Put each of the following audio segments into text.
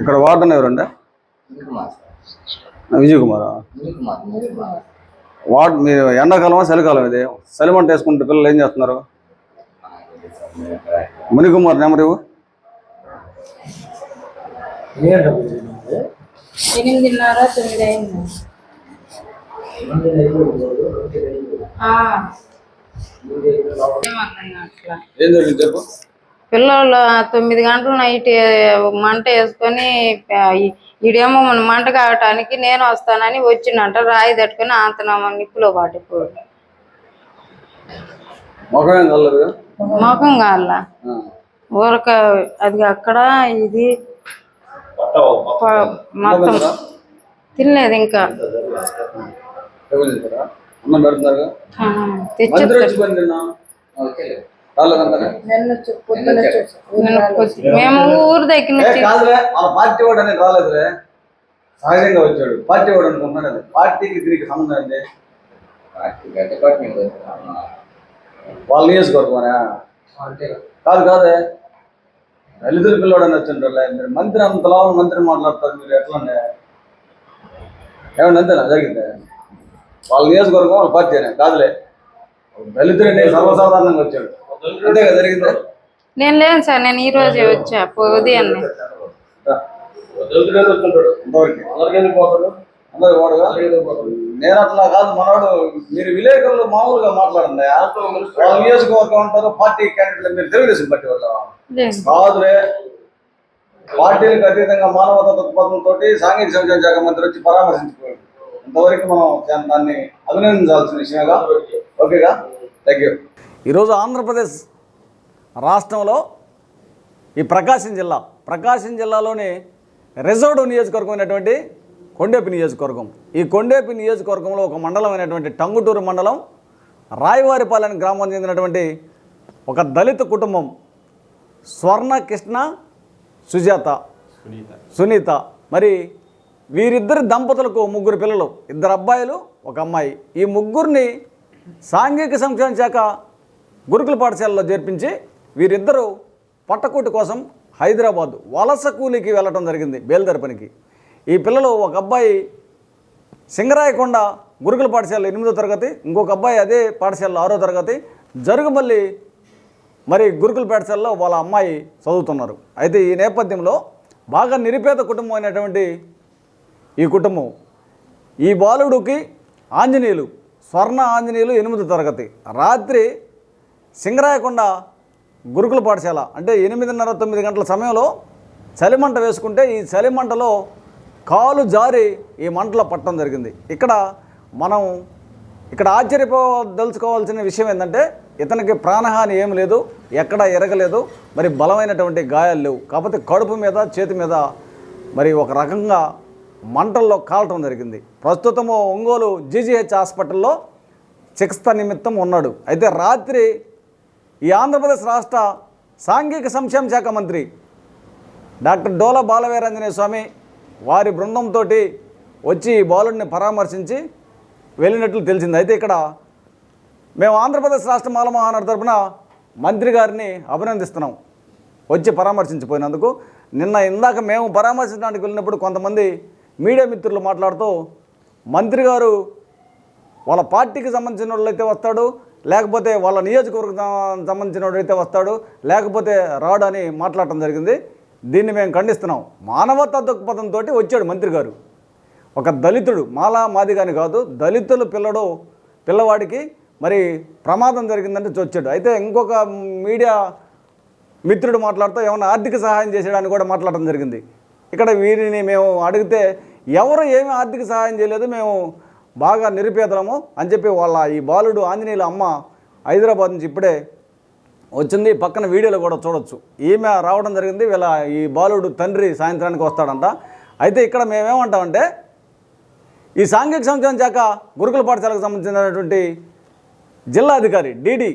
ఇక్కడ వార్డన్ ఎవరండి? విజయ్ కుమారా వార్డ్ మీరు ఎండాకాలమా చలికాలం ఇది? చలిమంట వేసుకుంటే పిల్లలు ఏం చేస్తున్నారు? మునికుమార్ నెంబర్ ఇవ్వు? ఎనిమిదిన్నర తొమ్మిది అయింది. ఏం జరిగింది చెప్పు పిల్లలు తొమ్మిది గంటలు నైట్ మంట వేసుకొని ఈడేమో మన మంట కావటానికి నేను వస్తానని వచ్చిండంట రాయి తట్టుకొని అంత నిప్పులో పట్టిపోడు మొఖం కాల. ఊరక అది అక్కడ ఇది మొత్తం తినలేదు? ఇంకా. అన్నం పెడుతున్నారు ఆ, తెచ్చి మంత్రి వచ్చి పని నిన్న రాలేదంటారా నిన్న పొద్దు- మేము ఊరు దగ్గర ఏ నుంచి కాదులే మన పార్టీ వాడు అనేది రాలేదులే సహజంగా వచ్చాడు పార్టీ వాడు అనుకుంటున్నాడు అది పార్టీకి దీనికి సంబంధం ఏంటి వాళ్ళ నియోజకవర్గమనా కాదు కాదే దళితుల పిల్లవాడు అని వచ్చిండ్రులే మీరు మంత్రి అంతలా మంత్రి మాట్లాడతారు మీరు ఎట్లా ఏమన్నా అంతేనా జరిగింది వాళ్ళ నియోజకవర్గం వాళ్ళ పార్టీనే కాదులే. దళితుడు సర్వసాధారణంగా వచ్చాడు. అంతే కదా జరిగింది? నేను లేను సార్ నేను ఈ రోజే వచ్చా వాడుగా నేను అట్లా కాదు మనవాడు మీరు విలేకరులు మామూలుగా మాట్లాడండి. వాళ్ళ నియోజకవర్గం ఉంటారు పార్టీ క్యాండిడేట్లు మీరు తెలుగుదేశం పార్టీ వాళ్ళు కాదులే. పార్టీలకు అతీతంగా మానవతా దృక్పథంతో సాంఘిక సంక్షేమ శాఖ మంత్రి వచ్చి పరామర్శించుకోవాలి ఇంతవరకు మనం దాన్ని అభినందించాల్సిన విషయంగా ఓకేగా? థ్యాంక్ యూ ఈరోజు ఆంధ్రప్రదేశ్ రాష్ట్రంలో ఈ ప్రకాశం జిల్లా ప్రకాశం జిల్లాలోని రిజర్వ్డ్ నియోజకవర్గం అయినటువంటి కొండేపి నియోజకవర్గం. ఈ కొండేపి నియోజకవర్గంలో ఒక మండలం అయినటువంటి టంగుటూరు మండలం రాయవారిపాలెం గ్రామం చెందినటువంటి ఒక దళిత కుటుంబం స్వర్ణ కృష్ణ సుజాత సునీత. మరి వీరిద్దరి దంపతులకు ముగ్గురు పిల్లలు ఇద్దరు అబ్బాయిలు ఒక అమ్మాయి. ఈ ముగ్గురిని సాంఘిక సంక్షేమ శాఖ గురుకుల పాఠశాలలో చేర్పించి వీరిద్దరూ పట్టకూటి కోసం హైదరాబాద్ వలస కూలికి వెళ్ళటం జరిగింది బేల్దారి పనికి. ఈ పిల్లలు ఒక అబ్బాయి సింగరాయకొండ గురుకుల పాఠశాల ఎనిమిదో తరగతి ఇంకొక అబ్బాయి అదే పాఠశాలలో ఆరో తరగతి. జరుగుమల్లి మరి గురుకుల పాఠశాలలో వాళ్ళ అమ్మాయి చదువుతున్నారు. అయితే ఈ నేపథ్యంలో బాగా నిరుపేద కుటుంబం అయినటువంటి ఈ కుటుంబం. ఈ బాలుడికి ఆంజనేయులు స్వర్ణ ఆంజనేయులు ఎనిమిదో తరగతి. రాత్రి సింగరాయకొండ గురుకుల పాఠశాల అంటే ఎనిమిదిన్నర తొమ్మిది గంటల సమయంలో చలిమంట వేసుకుంటే ఈ చలిమంటలో కాలు జారి ఈ మంటలో పట్టడం జరిగింది. ఇక్కడ మనం ఇక్కడ ఆశ్చర్యపోదలుచుకోవాల్సిన విషయం ఏంటంటే ఇతనికి ప్రాణహాని ఏం లేదు ఎక్కడ ఎరగలేదు మరి బలమైనటువంటి గాయాలు లేవు. కాకపోతే కడుపు మీద చేతి మీద మరి ఒక రకంగా మంటల్లో కాలటం జరిగింది. ప్రస్తుతము ఒంగోలు జీజీహెచ్ హాస్పిటల్లో చికిత్స నిమిత్తం ఉన్నాడు. అయితే రాత్రి ఈ ఆంధ్రప్రదేశ్ రాష్ట్ర సాంఘిక సంక్షేమ శాఖ మంత్రి డాక్టర్ డోల బాలవీరాంజనేయ స్వామి వారి బృందంతో వచ్చి ఈ బాలుడిని పరామర్శించి వెళ్ళినట్లు తెలిసింది. అయితే ఇక్కడ మేము ఆంధ్రప్రదేశ్ రాష్ట్ర మాల తరఫున మంత్రి గారిని అభినందిస్తున్నాం. వచ్చి పరామర్శించిపోయినందుకు నిన్న ఇందాక మేము పరామర్శించడానికి వెళ్ళినప్పుడు కొంతమంది మీడియా మిత్రులు మాట్లాడుతూ మంత్రి గారు వాళ్ళ పార్టీకి సంబంధించిన వాళ్ళు అయితే వస్తాడు లేకపోతే వాళ్ళ నియోజకవర్గం సంబంధించిన వాడైతే వస్తాడు లేకపోతే రాడు అని మాట్లాడటం జరిగింది. దీన్ని మేము ఖండిస్తున్నాం. మానవతా దృక్పథంతో వచ్చాడు మంత్రి గారు. ఒక దళితుడు మాలా మాదిగాని కాదు దళితులు పిల్లడు పిల్లవాడికి మరి ప్రమాదం జరిగిందంటే చొచ్చాడు. అయితే ఇంకొక మీడియా మిత్రుడు మాట్లాడుతూ ఏమైనా ఆర్థిక సహాయం చేసాడని కూడా మాట్లాడడం జరిగింది. ఇక్కడ వీరిని మేము అడిగితే ఎవరు ఏమీ ఆర్థిక సహాయం చేయలేదు మేము బాగా నిరుపేదలము అని చెప్పి వాళ్ళ ఈ బాలుడు ఆంజనేయుల అమ్మ హైదరాబాద్ నుంచి ఇప్పుడే వచ్చింది. పక్కన వీడియోలో కూడా చూడొచ్చు. ఈమె రావడం జరిగింది. వీళ్ళ ఈ బాలుడు తండ్రి సాయంత్రానికి వస్తాడంట. అయితే ఇక్కడ మేమేమంటామంటే ఈ సాంఘిక సంక్షేమ శాఖ గురుకుల పాఠశాలకు సంబంధించినటువంటి జిల్లా అధికారి డీడీ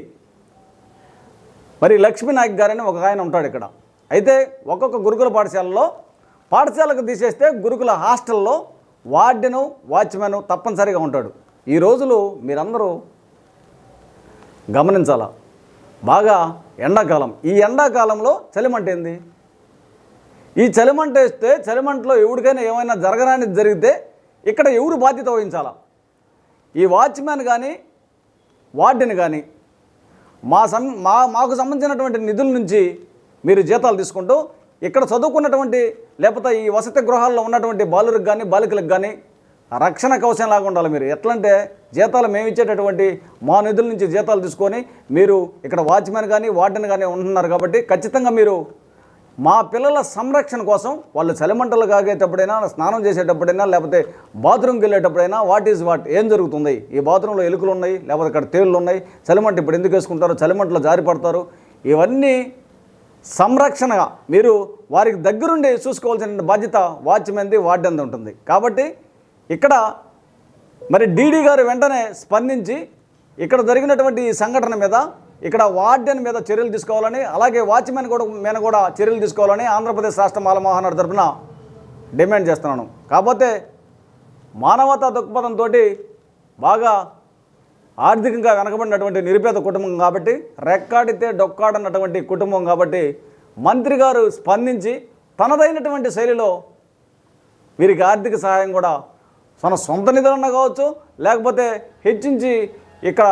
మరి లక్ష్మీనాయక్ గారని ఒక ఆయన ఉంటాడు ఇక్కడ. అయితే ఒక్కొక్క గురుకుల పాఠశాలలో పాఠశాలకు తీసేస్తే గురుకుల హాస్టల్లో వార్డెను వాచ్మెన్ తప్పనిసరిగా ఉంటాడు. ఈ రోజులు మీరందరూ గమనించాలా? బాగా ఎండాకాలం. ఈ ఎండాకాలంలో చలిమంట ఏంది? ఈ చలిమంట వేస్తే చలిమంటలో ఎవరికైనా ఏమైనా జరగరాని జరిగితే ఇక్కడ ఎవరు బాధ్యత వహించాలా? ఈ వాచ్మెన్ కానీ వార్డెన్ కానీ మా సం మా మాకు సంబంధించినటువంటి నిధుల నుంచి మీరు జీతాలు తీసుకుంటూ ఇక్కడ చదువుకున్నటువంటి లేకపోతే ఈ వసతి గృహాల్లో ఉన్నటువంటి బాలులకు కానీ బాలికలకు కానీ రక్షణ కవచం లాగా ఉండాలి మీరు. ఎట్లంటే జీతాలు మేము ఇచ్చేటటువంటి మా నిధుల నుంచి జీతాలు తీసుకొని మీరు ఇక్కడ వాచ్మెన్ కానీ వార్డెన్ కానీ ఉంటున్నారు కాబట్టి ఖచ్చితంగా మీరు మా పిల్లల సంరక్షణ కోసం వాళ్ళు చలిమంటలు కాగేటప్పుడైనా స్నానం చేసేటప్పుడైనా లేకపోతే బాత్రూమ్కి వెళ్ళేటప్పుడైనా వాట్ ఈజ్ వాట్ ఏం జరుగుతుంది? ఈ బాత్రూంలో ఎలుకలు ఉన్నాయి లేకపోతే ఇక్కడ తేళ్ళు ఉన్నాయి చలిమంట ఇప్పుడు ఎందుకు వేసుకుంటారు చలిమంటలో జారిపడతారు ఇవన్నీ సంరక్షణగా మీరు వారికి దగ్గరుండి చూసుకోవాల్సిన బాధ్యత వాచ్మెన్ది వార్డెన్ది ఉంటుంది. కాబట్టి ఇక్కడ మరి డీడీ గారు వెంటనే స్పందించి ఇక్కడ జరిగినటువంటి ఈ సంఘటన మీద ఇక్కడ వార్డెన్ మీద చర్యలు తీసుకోవాలని అలాగే వాచ్మెన్ కూడా మీద కూడా చర్యలు తీసుకోవాలని ఆంధ్రప్రదేశ్ రాష్ట్ర మాల మహానాడు తరఫున డిమాండ్ చేస్తున్నాను. కాకపోతే మానవతా దృక్పథంతో బాగా ఆర్థికంగా వెనకబడినటువంటి నిరుపేద కుటుంబం కాబట్టి రెక్కాడితే డొక్కాడన్నటువంటి కుటుంబం కాబట్టి మంత్రి గారు స్పందించి తనదైనటువంటి శైలిలో వీరికి ఆర్థిక సహాయం కూడా తన సొంత నిధులన్నా కావచ్చు లేకపోతే హెచ్చించి ఇక్కడ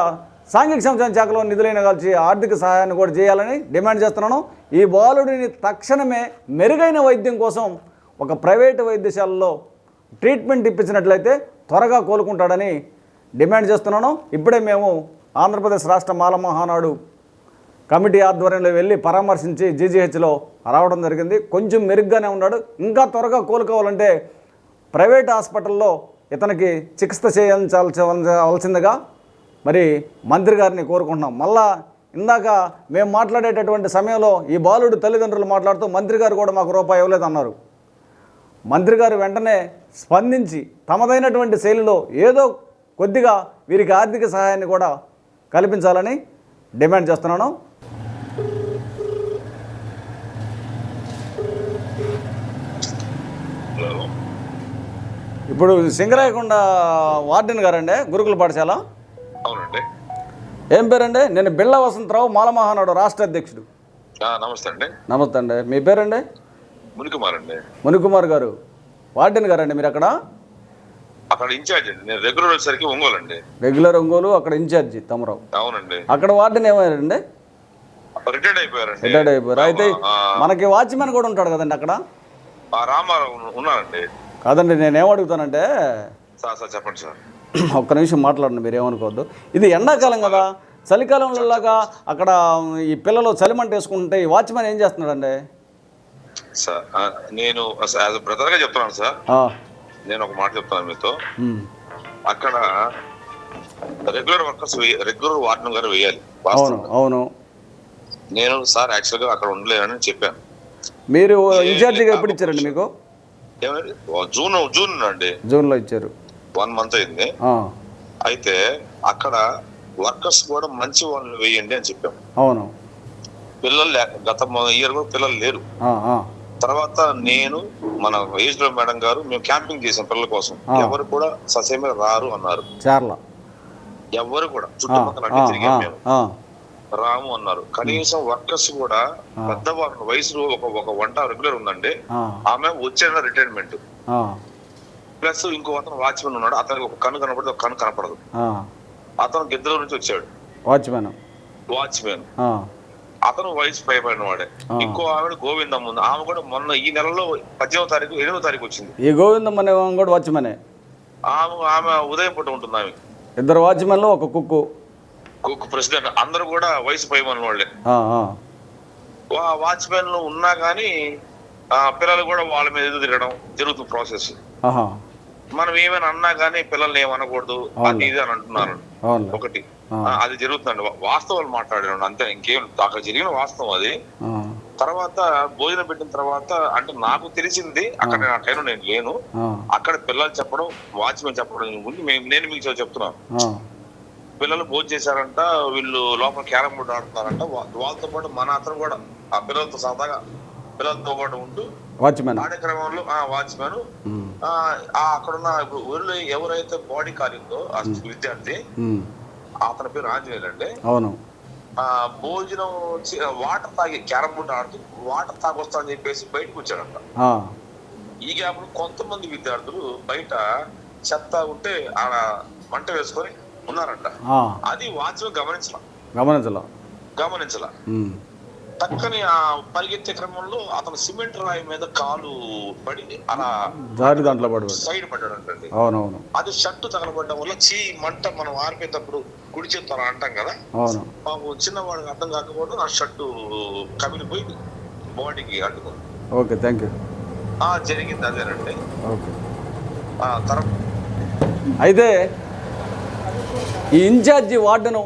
సాంఘిక సంక్షేమ శాఖలో నిధులైన కలిసి ఆర్థిక సహాయాన్ని కూడా చేయాలని డిమాండ్ చేస్తున్నాను. ఈ బాలుడిని తక్షణమే మెరుగైన వైద్యం కోసం ఒక ప్రైవేటు వైద్యశాలలో ట్రీట్మెంట్ ఇప్పించినట్లయితే త్వరగా కోలుకుంటాడని డిమాండ్ చేస్తున్నాను. ఇప్పుడే మేము ఆంధ్రప్రదేశ్ రాష్ట్ర మాల మహానాడు కమిటీ ఆధ్వర్యంలో వెళ్ళి పరామర్శించి జీజీహెచ్లో రావడం జరిగింది. కొంచెం మెరుగ్గానే ఉన్నాడు. ఇంకా త్వరగా కోలుకోవాలంటే ప్రైవేట్ హాస్పిటల్లో ఇతనికి చికిత్స చేయించాల్సిందిగా మరి మంత్రి గారిని కోరుకుంటున్నాం. మళ్ళా ఇందాక మేము మాట్లాడేటటువంటి సమయంలో ఈ బాలుడు తల్లిదండ్రులు మాట్లాడుతూ మంత్రి గారు కూడా మాకు రూపాయి ఇవ్వలేదు అన్నారు మంత్రి గారు వెంటనే స్పందించి తమదైనటువంటి శైలిలో ఏదో కొద్దిగా వీరికి ఆర్థిక సహాయాన్ని కూడా కల్పించాలని డిమాండ్ చేస్తున్నాను. ఇప్పుడు సింగరాయకొండ వార్డెన్ గారండి గురుకుల పాఠశాల. అవునండి. ఏం పేరండి? నేను బిళ్ళ వసంతరావు మాలమహానాడు రాష్ట్ర అధ్యక్షుడు. నమస్తే అండి నమస్తే అండి. మీ పేరండి? మునికుమార్ అండి మునికుమార్ గారు. వార్డెన్ గారండి మీరు అక్కడ అక్కడ ఇన్ఛార్జ్ అండి. నేను రెగ్యులర్ వచ్చేసరికి ఒంగోలు అండి. రెగ్యులర్ ఒంగోలు అక్కడ ఇన్ఛార్జి తమరావు. అవునండి. అక్కడ వార్డెన్ ఏమయ్యారండి? రిటైర్డ్ అయిపోయారండి. రిటైర్డ్ అయిపోయారు. అయితే మనకి వాచ్మెన్ కూడా ఉంటాడు కదండి అక్కడ? రామారావు ఉన్న- ఉన్నారండి. కాదండి నేను ఏమడుగుతానంటే సార్ సార్ చెప్పండి సార్. ఒక్క నిమిషం మాట్లాడండి మీరు ఏమనుకోవద్దు ఇది ఎండాకాలం కదా. చలికాలంలో లాగా అక్కడ ఈ పిల్లలు చలిమంట వేసుకుంటే ఈ వాచ్మెన్ ఏం చేస్తున్నాడండి? సార్ నేను యాజ్ బ్రదర్గా చెప్తున్నాను సార్. నేను ఒక మాట చెప్తాను మీతో. అక్కడ రెగ్యులర్ వర్కర్స్ రెగ్యులర్ వార్డెన్ గారు వేయాలి. అవును నేను సార్ యాక్చువల్గా అక్కడ ఉండలేనని చెప్పాను. మీరు ఇన్ఛార్జిగా ఎప్పుడు ఇచ్చారండి మీకు? జూన్ జూన్ అండి. జూన్లో ఇచ్చారు. వన్ మంత్ అయింది. అయితే అక్కడ వర్కర్స్ కూడా మంచి వాళ్ళు వేయండి అని చెప్పాం. అవును. పిల్లలు లే- గత ఇయర్ కూడా పిల్లలు లేరు. తర్వాత నేను మన ఏజ్ మేడం గారు మేము క్యాంపింగ్ చేసాం పిల్లల కోసం. ఎవరు కూడా ససేమే రారు అన్నారు. ఎవరు కూడా చుట్టుపక్కల అన్ని తిరిగాం మేము. రాము అన్నారు. కనీసం వర్కర్స్ కూడా పెద్దవాళ్ళు వయసు ఒక ఒక వంట రెగ్యులర్ ఉందండి. ఆమె వచ్చే రిటైర్మెంట్? ప్లస్ ఇంకో అతను వాచ్మెన్ ఉన్నాడు. అతనికి ఒక కన్ను కనపడదు ఒక కన్ను కనపడదు. అతను గిద్దరు నుంచి వచ్చాడు. వాచ్మెన్. వాచ్మెన్. అతను వయసు పైబడిన వాడే. ఇంకో ఆవిడ గోవిందం ఉంది. ఆమె కూడా మొన్న ఈ నెలలో పద్దెనిమిదో తారీఖు ఎనిమిదో తారీఖు వచ్చింది. ఈ గోవిందం అనే కూడా వాచ్మెనే. ఆమె ఆమె ఉదయం పూట ఉంటుంది ఆమె. ఇద్దరు వాచ్మెన్లు ఒక కుక్కు. Cook president. అందరూ కూడా వయసు పైబడిన వాళ్ళే. వాచ్మెన్ ఉన్నా కానీ ఆ, పిల్లలు కూడా వాళ్ళ మీద ఎదురు తిరగడం జరుగుతుంది ప్రాసెస్. మనం ఏమైనా అన్నా కానీ పిల్లల్ని ఏమనకూడదు. అది ఇది అని అంటున్నారు. ఒకటి. అది జరుగుతుందండి. వాస్తవాలు మాట్లాడాను అంతే ఇంకేం అక్కడ జరిగిన వాస్తవం అది. తర్వాత భోజనం పెట్టిన తర్వాత అంటే నాకు తెలిసింది అక్కడ నా టైంలో నేను లేను. అక్కడ పిల్లలు చెప్పడం వాచ్మెన్ చెప్పడం ముందు నేను మీకు చెప్తున్నాను. పిల్లలు భోజనం చేశారంట వీళ్ళు లోపల క్యారమ్ బోర్డు ఆడుతున్నారంట. వాళ్ళతో పాటు మన అతను కూడా ఆ పిల్లలతో సరదాగా పిల్లలతో పాటు ఉంటూ వాచ్మెన్. ఆడే క్రమంలో ఆ వాచ్మెన్ అక్కడున్న ఇప్పుడు ఊరిలో ఎవరైతే బాడీ కాలిందో ఆ విద్యార్థి అతని పేరు ఆంజనేయులు అండి అవును. ఆ భోజనం వాటర్ తాగి క్యారం బోర్డు ఆడుతూ వాటర్ తాగొస్తా అని చెప్పేసి బయటకు వచ్చాడంట ఈ గ్యాప్ కొంతమంది విద్యార్థులు బయట చెత్త ఉంటే ఆడ మంట వేసుకొని ఉన్నారంట. అది వాచ్మెన్ గమనించలా. గమనించాల. గమనించలా. ఉమ్, పక్కని ఆ పరిగెత్తే క్రమంలో అతను సిమెంట్ రాయి మీద కాలు పడి అలా జారి దాంట్లో పడిపోయాడు. సైడ్ పడ్డాడంటండి. అవునవును. అది షర్టు తగలబడ్డం వల్ల చీ మంట మనం ఆరిపోయేటప్పుడు కుడి చేత్తో అంటాం కదా? అవును. పాపం చిన్నవాడికి అర్థం కాకపోవడం ఆ షర్టు కమిలిపోయి బాడీకి అడ్డుకుంది. ఓకే థ్యాంక్ యూ జరిగింది అదేనండి. ఓకే. తర్వాత అయితే ఈ ఇన్ఛార్జి వార్డును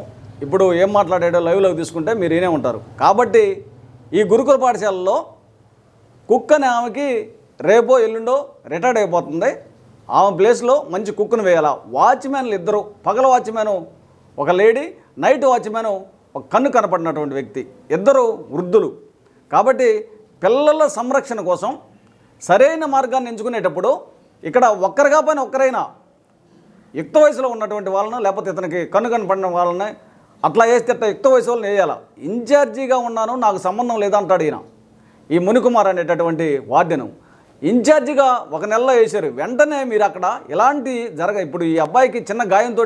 ఇప్పుడు ఏం మాట్లాడాడో లైవ్లోకి తీసుకుంటే మీరు ఈయనే ఉంటారు. కాబట్టి ఈ గురుకుల పాఠశాలలో కుక్కని ఆమెకి రేపో ఎల్లుండో రిటైర్డ్ అయిపోతుంది. ఆమె ప్లేస్లో మంచి కుక్కును వేయాలా? వాచ్మెన్లు ఇద్దరు పగల వాచ్మెన్ ఒక లేడీ నైట్ వాచ్మెన్ ఒక కన్ను కనపడినటువంటి వ్యక్తి. ఇద్దరు వృద్ధులు. కాబట్టి పిల్లల సంరక్షణ కోసం సరైన మార్గాన్ని ఎంచుకునేటప్పుడు ఇక్కడ ఒక్కరిగా పైన ఒక్కరైనా యుక్త వయసులో ఉన్నటువంటి వాళ్ళను లేకపోతే ఇతనికి కన్ను కనపడిన వాళ్ళని అట్లా వేస్తే అట్లా యుక్త వయసు వాళ్ళని వేయాలా? ఇన్ఛార్జీగా ఉన్నాను నాకు సంబంధం లేదంటాడు ఈయన. ఈ మునికుమార్ అనేటటువంటి వార్డెను. ఇన్ఛార్జిగా ఒక నెలలో వేశారు. వెంటనే మీరు అక్కడ ఎలాంటి జరగ ఇప్పుడు ఈ అబ్బాయికి చిన్న గాయంతో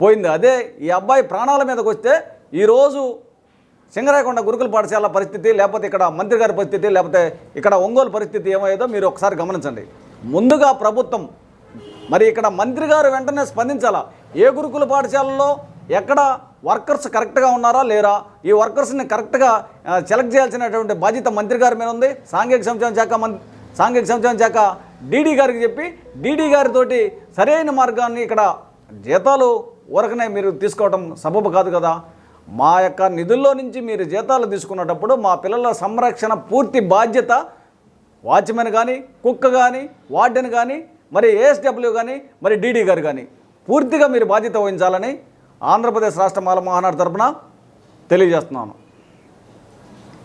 పోయింది. అదే ఈ అబ్బాయి ప్రాణాల మీదకి వస్తే ఈరోజు సింగరాయకొండ గురుకుల పాఠశాల పరిస్థితి లేకపోతే ఇక్కడ మంత్రి గారి పరిస్థితి లేకపోతే ఇక్కడ ఒంగోలు పరిస్థితి ఏమయ్యేదో మీరు ఒకసారి గమనించండి. ముందుగా ప్రభుత్వం మరి ఇక్కడ మంత్రి గారు వెంటనే స్పందించాలా? ఏ గురుకుల పాఠశాలలో ఎక్కడ వర్కర్స్ కరెక్ట్గా ఉన్నారా లేరా? ఈ వర్కర్స్ని కరెక్ట్గా సెలెక్ట్ చేయాల్సినటువంటి బాధ్యత మంత్రి గారి మీద ఉంది. సాంఘిక సంక్షేమ శాఖ మం సాంఘిక సంక్షేమ శాఖ డీడీ గారికి చెప్పి డీడీ గారితోటి సరైన మార్గాన్ని ఇక్కడ జీతాలు ఊరకనే మీరు తీసుకోవడం సబబు కాదు కదా. మా యొక్క నిధుల్లో నుంచి మీరు జీతాలు తీసుకున్నటప్పుడు మా పిల్లల సంరక్షణ పూర్తి బాధ్యత వాచ్మెన్ కానీ కుక్క కానీ వార్డెన్ కానీ మరి ఏఎస్డబ్ల్యూ కానీ మరి డీడీ గారు కానీ పూర్తిగా మీరు బాధ్యత వహించాలని ఆంధ్రప్రదేశ్ రాష్ట్ర మాల మహానాడు తరపున తెలియజేస్తున్నాను.